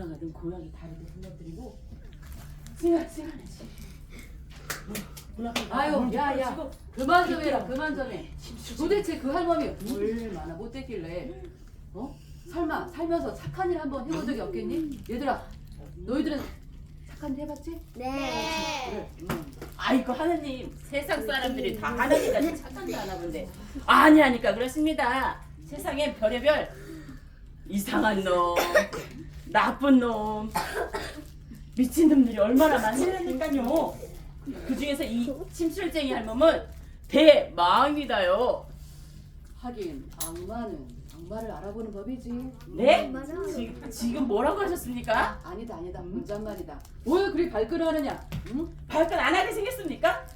지나가던 고양이 다리를 불러드리고 찡하찡하네지 아유, 야, 야, 그만 좀 해라, 그만 좀 해. 도대체 그 할머니 얼마나 못됐길래, 어? 설마 살면서 착한 일 한번 해본 적이 없겠니? 얘들아, 너희들은 착한 일 해봤지? 네. 그래. 음. 아이고 하나님 세상 사람들이 다 하나님같이 착한지 아나 본데 아니 하니까 그렇습니다 세상에 별의별 이상한 놈 나쁜 놈 미친 놈들이 얼마나 많으니까요 그 중에서 이 침술쟁이 할멈은 대망이다요 하긴 악마는 악마를 알아보는 법이지. 네? 지금, 지금 뭐라고 하셨습니까? 아니다, 아니다, 혼잣말이다. 왜 그리 발끈하느냐? 응? 발끈 안 하게 생겼습니까?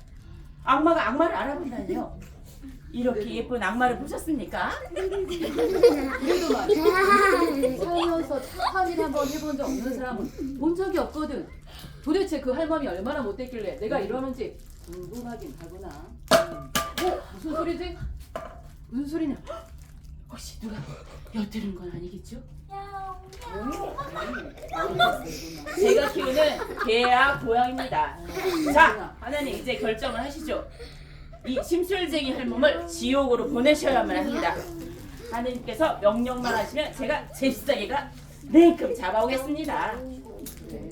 악마가 악마를 알아본다니요 이렇게 예쁜 악마를 보셨습니까? 그래도 말이야. 일 한번 해본 적 없는 사람은 본 적이 없거든. 도대체 그 할멈이 얼마나 못됐길래 내가 이러는지 궁금하긴 하구나. 음. 어? 무슨 소리지? 무슨 소리냐? 혹시 누가 엿들은 건 아니겠죠? 음. 제가 키우는 개야 고양입니다. 자, 하나님 이제 결정을 하시죠. 이 심술쟁이 할멈을 지옥으로 보내셔야만 합니다. 하나님께서 명령만 하시면 제가 제비싸개가 냉큼 잡아오겠습니다. 그래.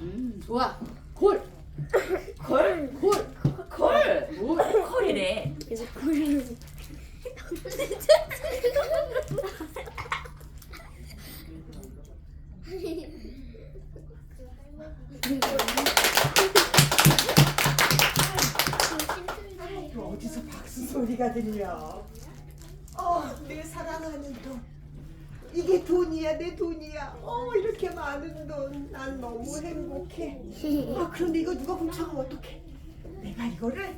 음, 좋아. 골! 콜, 골! 이거 훔쳐가면 어떡해? 내가 이거를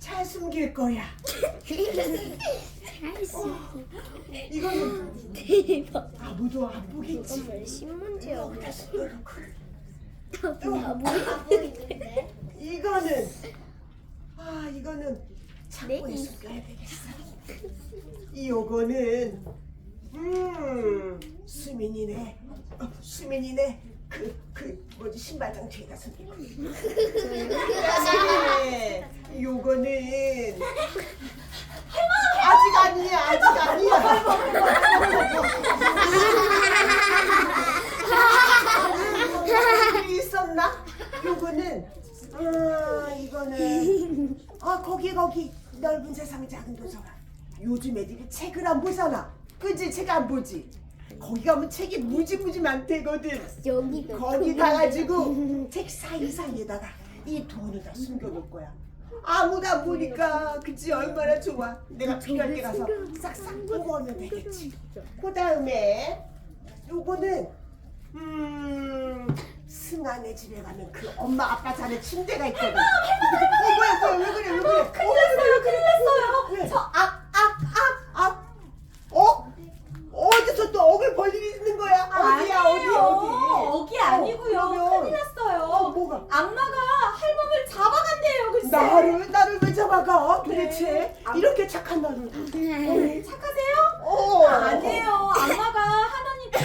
잘 숨길 거야. 이거는 대박. 아무도 안 보겠지. 신문지야. 여기다 숨겨놓고. 아, 보이는데? 이거는 아 이거는 네, 창고에 숨겨야 되겠어. 이 요거는 음 수민이네. 어, 수민이네. 그 그 뭐지 신발장 뒤에다 숨기고. 수민이네. 요거는 아직 아니야 아직 아니야. 있었나? 요거는 아 이거는 아 거기 거기 넓은 세상의 작은 도서관 요즘 애들이 책을 안 보잖아 그지 책 안 보지 거기 가면 책이 무지무지 많대거든 여기가 거기 가가지고 책 사이사이에다가 이 돈을 다 숨겨놓을 거야 아무도 안 보니까 그치 얼마나 좋아 내가 필요할 때 가서 싹싹 보고 오면 되겠지 그 다음에 요거는 음 승아네 집에 가면 그 엄마 아빠 자는 침대가 있거든. 어 뭐야 뭐야 왜 그래 왜 그래? 큰일 났어요 큰일 났어요. 저악악악악 어? 어디서 또 억을 벌 일이 있는 거야? 어디야 어디 어디? 어기 아니고요. 그러면- 큰일 났어요. 어 뭐가? 악마가 할멈을 잡아간대요. 글쎄. 나를 나를 왜 잡아가? 도대체 네. 이렇게 착한 나를. 착하세요? 어 아니에요. 악마가 하나님께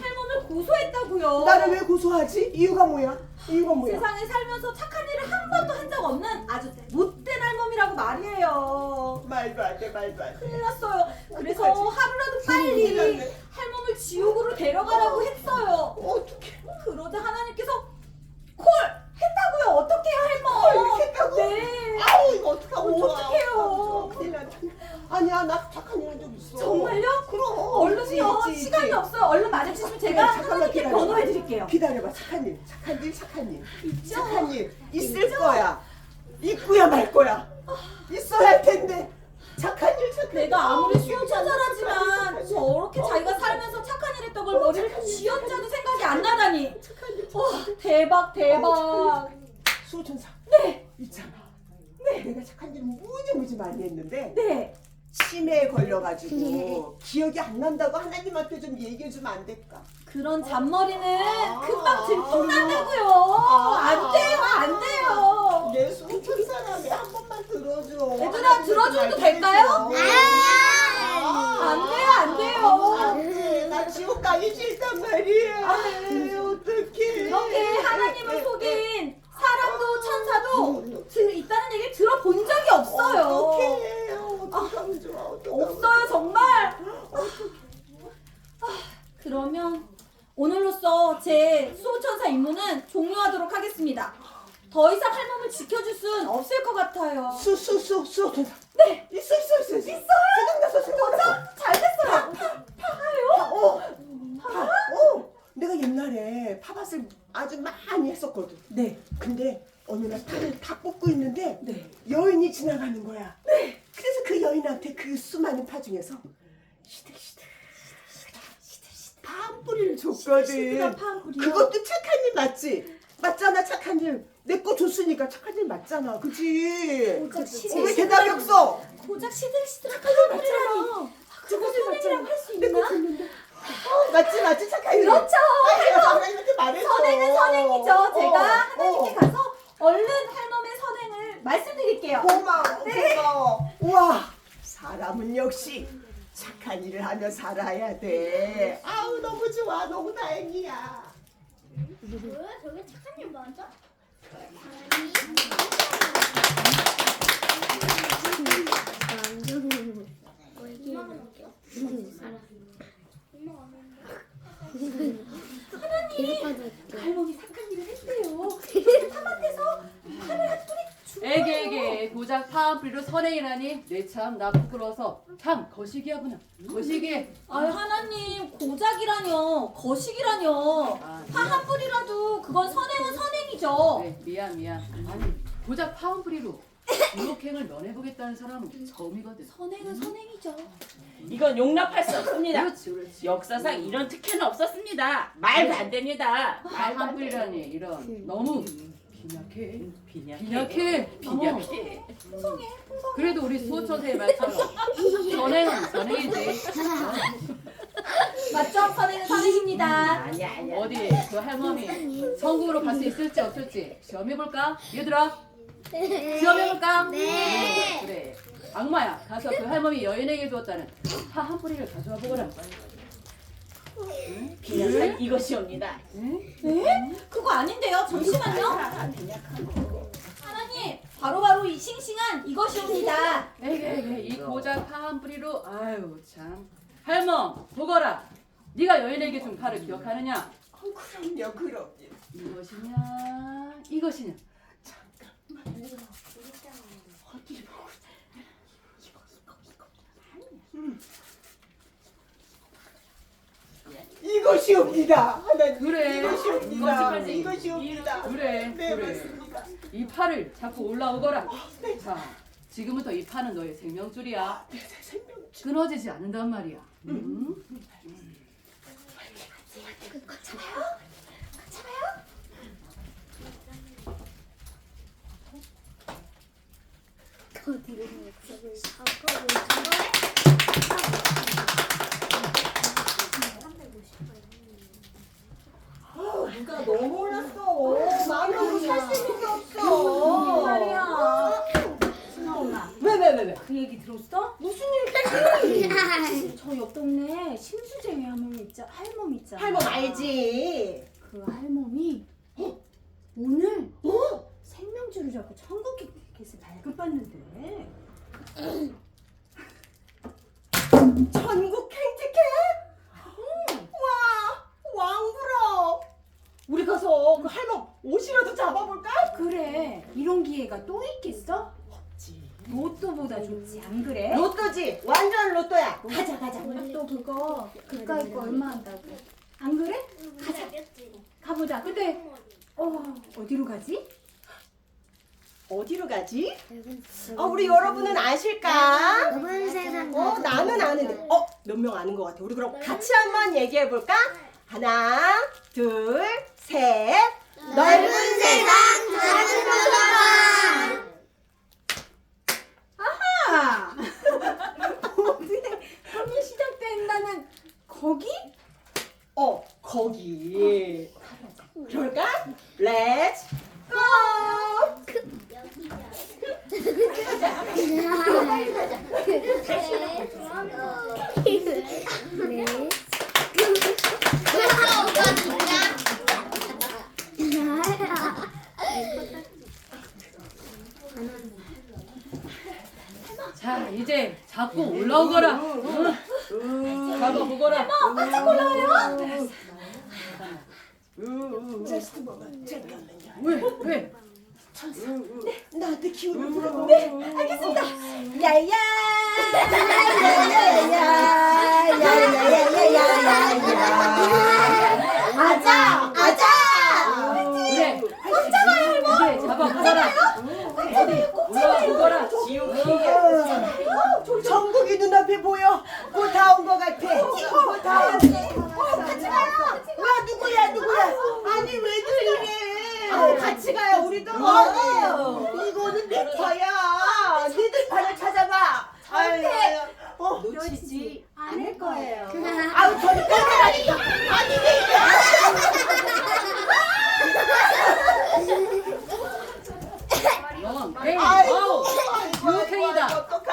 할멈을 고소했다고요. 나를 왜 고소하지? 이유가 뭐야? 이유가 뭐야? 세상에 살면서 착한 일을 한 번도 한 적 없는 아주 못된 할멈이라고 말이에요. 말도 안 돼 말도 안 돼. 큰일 났어요. 그래서 어떡하지? 하루라도 큰일 빨리 났네. 할멈을 지옥으로 데려가라고 했어요. 어떻게? 그러자 하나님께서 콜 했다고요. 어떡해요, 할멈? 콜 했다고? 네. 아우 이거 어떡하면 좋아 어떡해요. 큰일 났다 아니야 나 착한 일 한 적 있어 정말요? 그럼 얼른요. 있지, 있지, 시간이 있지. 없어요. 얼른 마주치시면 제가 그래, 잠깐만 하나님께 기다려봐. 번호해 드릴게요. 기다려봐 착한 일 착한 일 착한 일 있죠? 착한 일 있을 거야 있고야 말 거야 있어야 할 텐데 착한 일 착한 일 내가 아무리 아우, 수호자라지만 저렇게 어. 자기가 살면서 착한 일 했던 걸 머리를 착한 일. 쥐어짜도 생각이 안 나다니. 착한 일 와 대박 대박. 수호천사 네 있잖아 네 내가 착한 일 했는데 네. 치매에 걸려가지고 기억이 안 난다고 하나님한테 좀 얘기해 주면 안 될까 그런 잔머리는 아. 금방 들통난다고요. 아. 안 돼요 안 돼요. 내 수호천사라며 한 번만 들어줘 얘들아, 들어줘도 될까요? 아. 안 돼요 안 돼요. 안돼 나 지옥 가기 싫단 말이야. 어떡해. 이렇게 하나님을 속인 사람도 천사도 들- 있다는 얘기 들어본 적이 없어요. 어떡해. 어떡하면 좋아. 어떡하면 없어요 정말. 아, 그러면 오늘로써 제 수호천사 임무는 종료하도록 하겠습니다. 더 이상 할멈을 지켜줄 순 없을 것 같아요. 수수수수 네. 있어 있어 있어 있어 생각났어 생각났어 잘 됐어요. 어, 파, 어 내가 옛날에 파밭을 아주 많이 했었거든 네. 근데 어느 날 파를 다 뽑고 있는데 네. 여인이 지나가는 거야 네 그래서 그 여인한테 그 수많은 파 중에서 시들시들 파한 뿌리를 줬거든 뿌리요? 그것도 착한 일 맞지? 맞잖아 착한 일 내 거 줬으니까 착한 일 맞잖아 그치? 고작 어, 시들 왜 대답이 없어? 고작 시들시들한 파한 뿌리라니. 그것을 맞잖아. 선행이라고 할수 내거 있나? 어 맞지 맞지 착한 일 그렇죠. 빨리 가서 하나님한테 말해줘 선행은 선행이죠. 제가 하나님께 어. 가서 얼른 할멈의 선행을 말씀드릴게요. 고마워 네. 고마워 우와 사람은 역시 착한 일을 하며 살아야 돼 아우 너무 좋아 너무 다행이야 뭐야? 저게 착한 일 맞아? 할멈이 착한 일을 했대요. 파밭에서 파를 한 뿌리 주. 에게 에게 고작 파한 뿌리로 선행이라니. 내 참 나 부끄러워서 참 거시기하구나. 거시기. 아 하나님 고작이라뇨. 거식이라뇨. 아, 파 한 뿌리라도 그건 선행은 선행이죠. 네, 미안 미안. 아니 고작 파한 뿌리로 유혹행을 면해보겠다는 사람은 처음이거든 선행은 선행이죠. 이건 용납할 수 없습니다. 그렇지 그렇지 역사상 이런 특혜는 없었습니다. 말도 안 됩니다. 파한 뿌리라니 이런 너무 빈약해 빈약해. 빈약해 빈약해. 풍성해 풍성. 그래도 우리 수호천사의 말처럼 선행은 선행이지 맞죠? 선행은 선행입니다. 아니야 아니야. 어디 그 할머니 천국으로 갈 수 있을지 없을지 시험해볼까? 얘들아 시험해볼까? 네. 그래 악마야 가서 그 할머니 여인에게 주었다는 파 한 뿌리를 가져와 보거라 빈약한 이것이옵니다. 네? 그거 아닌데요. 잠시만요. 하나님 바로바로 이 싱싱한 이것이옵니다. 에게 에게 이 고작 파 한 뿌리로 아유 참 할멈 보거라 네가 여인에게 준 파를 기억하느냐 어, 그럼요 그럼요 이것이냐 이것이냐 어디 보고 이거 이거 이거 음. 이것이옵니다 하나님 그래. 이것이옵니다 이것이 이것이옵니다 그래 네 그래 맞습니다 이 팔을 잡고 올라오거라 자 지금부터 이 파는 너의 생명줄이야 내 생명 끊어지지 않는단 말이야 음? 누가 너무 올랐어. 마음으로 살수 있는 게 무슨 없어 말이야? 순아 엄마. 왜 왜 왜 왜? 그 얘기 들었어? 무슨 일저옆 동네 심수재 할머니 있자 할머니 있잖아. 할멈 알지 그 할머니 오늘 어? 생명줄을 잡고 천국 깃을 발급받는데. 전국 캔티켓? 와 왕부러 우리 가서 그 할멈 옷이라도 잡아볼까? 그래. 이런 기회가 또 있겠어? 로또보다 좋지 안 그래? 로또지. 완전 로또야. 가자 가자. 또 그거? 그까이 거 얼마 한다고 안 그래? 가자. 가보자 근데 어 어디로 가지? 어디로 가지? 어, 우리 여러분은 아실까? 넓은 세상 어, 나는 아는데. 어, 몇 명 아는 것 같아. 우리 그럼 같이 한번 얘기해 볼까? 하나, 둘, 셋. 자꾸 올라오거라. 가서 보거라. 깜짝 올라와요? 제스트 먹어. 잠깐만요. 왜? 왜? 천사. 음, 음. 네. 나한테 기운을 음, 물어보고. 네, 알겠습니다. 야야. 야야야야. 야야야야야야. 아자. 아자. 그래. 네. 꼭 잡아요, 할머. 네, 잡아 꼼짝아요! 꼭 잡아요. 네. 올라와 보거라. 지옥. 전국이 눈앞에 보여. 곧 다 온 것 같아. 곧다 왔어 같이 가요. 와 누구야 누구야? 아니 왜들 이래? 같이 가요 우리도. 아니 이거는 내 거야. 니들 반을 찾아봐. 아유 어? 놓치지 않을 거예요. 아우 저리 꺼내라니까. 아니 왜 이래? 아이고 아홉, 아이고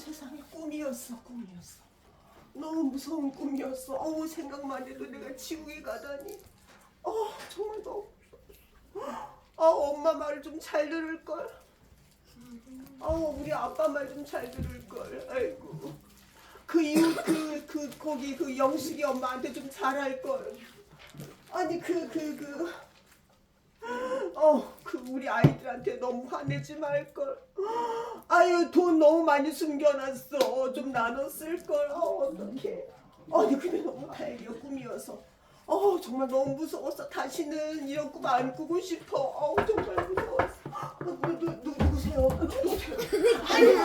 세상에 꿈이었어 꿈이었어. 너무 무서운 꿈이었어. 어우 생각만 해도 내가 지옥에 가다니. 어 정말 너무 어 엄마 말 좀 잘 들을걸? 어 우리 아빠 말 좀 잘 들을걸? 아이고. 그 이웃 그, 그 거기 그 영식이 엄마한테 좀 잘할걸? 아니 그 그 그 어, 그 우리 아이들한테 너무 화내지 말걸. 아유, 돈 너무 많이 숨겨놨어. 좀 나눠 쓸걸. 어, 어떡해. 아니, 근데 너무 다행이야, 꿈이어서. 어, 정말 너무 무서웠어. 다시는 이런 꿈 안 꾸고 싶어. 어, 정말 무서웠어. 어, 누, 누, 누, 누구세요? 누구세요? 아유,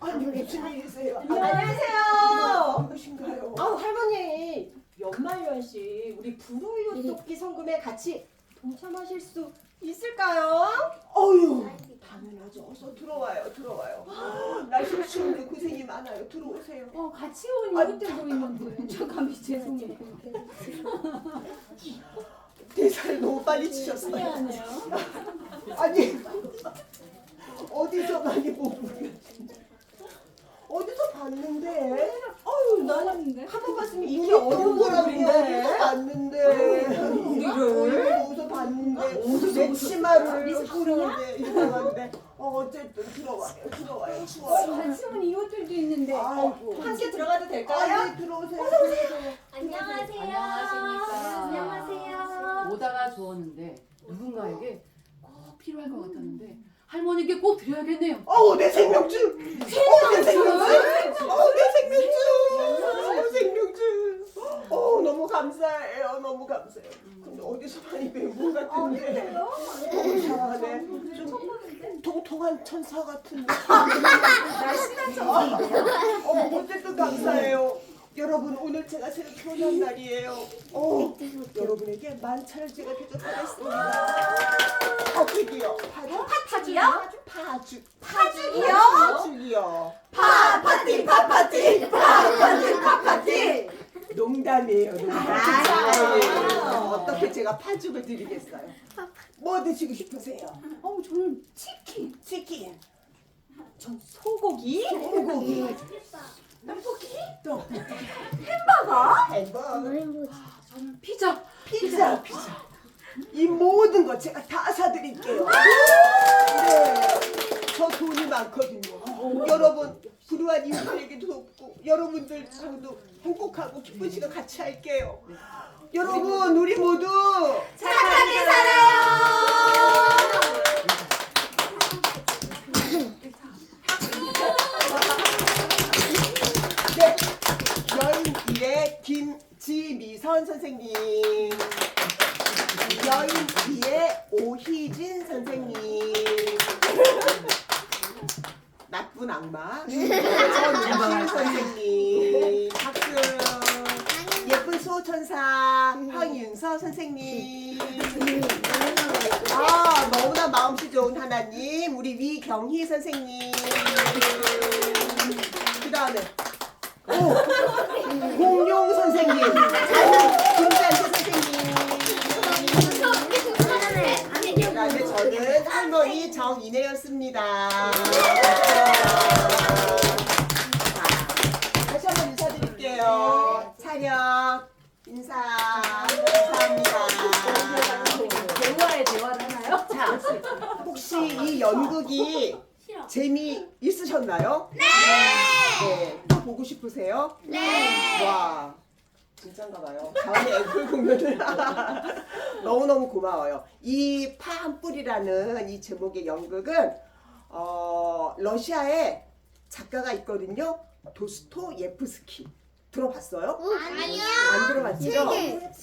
아니, 무슨 일이세요? 안녕하세요. 누구신가요? 아우 할머니 연말연시 우리 불우이웃 돕기 성금에 같이 동참하실 수 있을까요? 어유 당연하죠. 어서 들어와요, 들어와요. 날씨 추운데 고생이 많아요. 들어오세요. 어, 같이 온 이웃들도 있는데. 잠깐만, 죄송해요. 대사를 너무 빨리 치셨어요. 아니 어디서 많이 보고 어 디서 봤는데? 어유 나는 한 번 봤으면 이게 어려운 거라고 어디서 봤는데? 우리를? 어디서 봤는데? 내 치마를 이상한데. 어 어쨌든 들어와요, 들어와요, 추워요. 같이 온 이웃들도 있는데 아이고. 함께 들어가도 될까요? 아니 들어오세요. 들어오세요. 안녕하세요. 안녕하십니까. 안녕하세요. 오다가 주웠는데 누군가에게 꼭 필요할 것 같았는데 할머니께 꼭 드려야겠네요. 어우 내 생명줄! 어우 내 생명줄! 어우 내 생명줄! 어우 생명줄! 어우 너무 감사해요 너무 감사해요 근데 어디서 많이 배운 것 같은데 어우 잘하네 좀 통통한 천사 같은데 날씬한 천사인데요. 어, 어쨌든 감사해요 여러분 오늘 제가 새로 태어난 날이에요 어, 여러분에게 만찬을 제가 대접하겠습니다 파죽이요 파죽 파죽이요? 파죽 파죽이요? 파죽이요 파 파티 파 파티 파 파티 파 파티. 농담이에요, 농담. 아. 어떻게 제가 파죽을 드리겠어요? 뭐 드시고 싶으세요? 어 저는 치킨. 치킨, 전 소고기. 소고기, 떡볶이. 떡볶이, 햄버거. 햄버거, 저는 피자. 피자, 피자. 이 모든 거 제가 다 사드릴게요. 네, 저 돈이 많거든요. 여러분, 불우한 이웃들에게도 돕고 여러분들하고도 행복하고 기쁜 시간 같이 할게요. 여러분, 우리 모두 착하게 살아요. 네, 여인 일의 김지미선 선생님, 여인 이의 오희진 선생님, 나쁜 악마. 전주실 선생님. 박수 예쁜 수호천사 황윤서 선생님. 아 너무나 마음씨 좋은 하나님 우리 위경희 선생님. 그 다음에 오 공룡 선생님. 김찬수 선생님 저는 할머니 정인혜였습니다 자, 다시 한번 인사드릴게요 차렷 인사 감사합니다 대화의 대화를 하나요? 자, 혹시 이 연극이 재미 있으셨나요? 네. 네. 또 보고 싶으세요? 네. 와, 진짠가 봐요. 다음에 앵콜 공연을 너무너무 고마워요. 이 파한뿔이라는 이 제목의 연극은 어, 러시아에 작가가 있거든요. 도스토 예프스키. 들어봤어요? 아니요. 안 들어봤죠?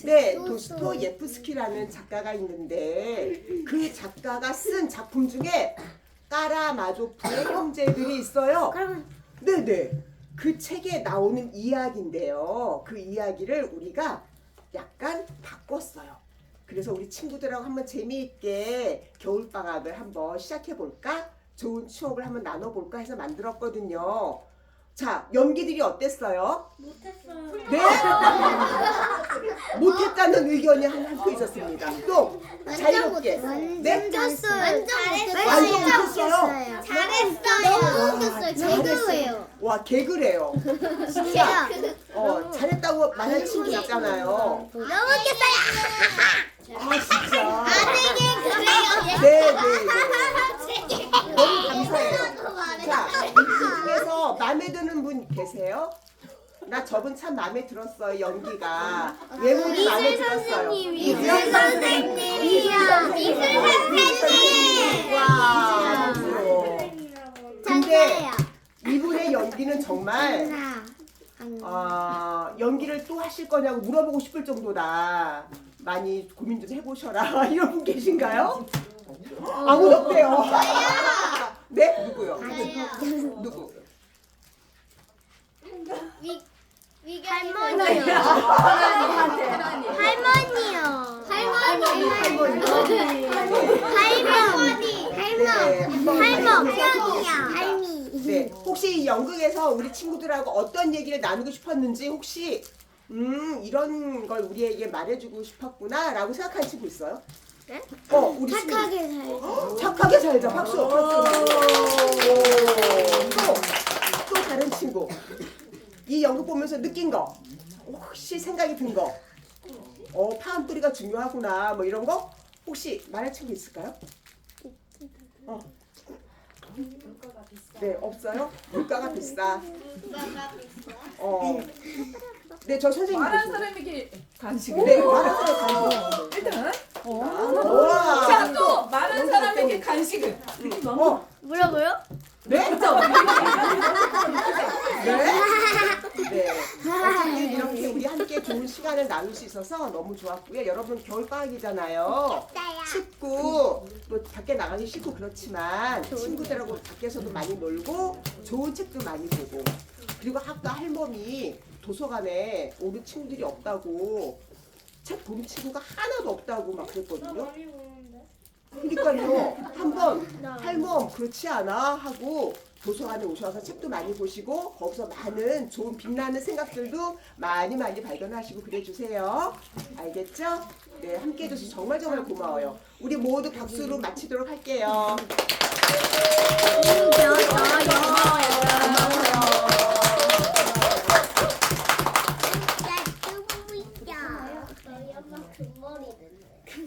네, 도스토 예프스키라는 작가가 있는데 그 작가가 쓴 작품 중에 까라마조프의 형제들이 있어요. 네네. 그 책에 나오는 이야기인데요. 그 이야기를 우리가 약간 바꿨어요. 그래서 우리 친구들하고 한번 재미있게 겨울방학을 한번 시작해볼까? 좋은 추억을 한번 나눠볼까 해서 만들었거든요. 자, 연기들이 어땠어요? 못했어요. 네? 못했다는 의견이 한한표 있었습니다. 또 자유롭게. 네? 못했어요. 완전 완전 못했어요. 못했어요. 잘했어요. 너무 웃겼어요. 제대로예요. 와 개그래요. 진짜 어 잘했다고 말할 친구 있잖아요. 너무 웃겼어요. 아 진짜. 아 되게 그래요. 네네 네. 나 저분 참 마음에 들었어요 연기가 외모도 마음에 들었어요. 이슬 선생님이야. 이슬 선생님. 와. 근데. 이분의 연기는 정말 아 연기를 또 하실 거냐고 물어보고 싶을 정도다. 많이 고민 좀 해보셔라. 이런 분 계신가요? 아무도 없대요. 네? 누구요? 누구? 할머니요. 하나님한테 하나님. 할머니요. 할머니. 할머니. 할머니. 네, 한번 할머. 할미. 네. 혹시 이 연극에서 우리 친구들하고 어떤 얘기를 나누고 싶었는지 혹시 음 이런 걸 우리에게 말해주고 싶었구나라고 생각하는 친구 있어요? 네? 어 우리 친구. 착하게 살자. 착하게 살자. 박수. 박수. 또, 또 다른 친구. 이 연극 보면서 느낀 거. 혹시 생각이 든 거. 어, 파한뿌리가 중요하구나. 뭐 이런 거. 혹시 말할 친구 있을까요? 어. 네, 없어요? 물가가 비싸. 어. 네, 저 선생님. 말한? 사람에게 간식. 네, 말한 사람 가시죠. 일단 우와. 자또 말한 사람에게 간식을. 어, 뭐라고요? 네? 네? 네. 어쨌든 이렇게 우리 함께 좋은 시간을 나눌 수 있어서 너무 좋았고요. 여러분 겨울방학이잖아요. 춥고 또 밖에 나가기 싫고 그렇지만 친구들하고 밖에서도 많이 놀고 좋은 책도 많이 보고 그리고 아까 할머니 도서관에 오는 친구들이 없다고 책 보는 친구가 하나도 없다고 막 그랬거든요. 그러니까요 한번 할멈 그렇지 않아 하고 도서관에 오셔서 책도 많이 보시고 거기서 많은 좋은 빛나는 생각들도 많이 많이 발견하시고 그래주세요 알겠죠? 네 함께 해줘서 정말 정말 고마워요 우리 모두 박수로 마치도록 할게요 여, 여, 여.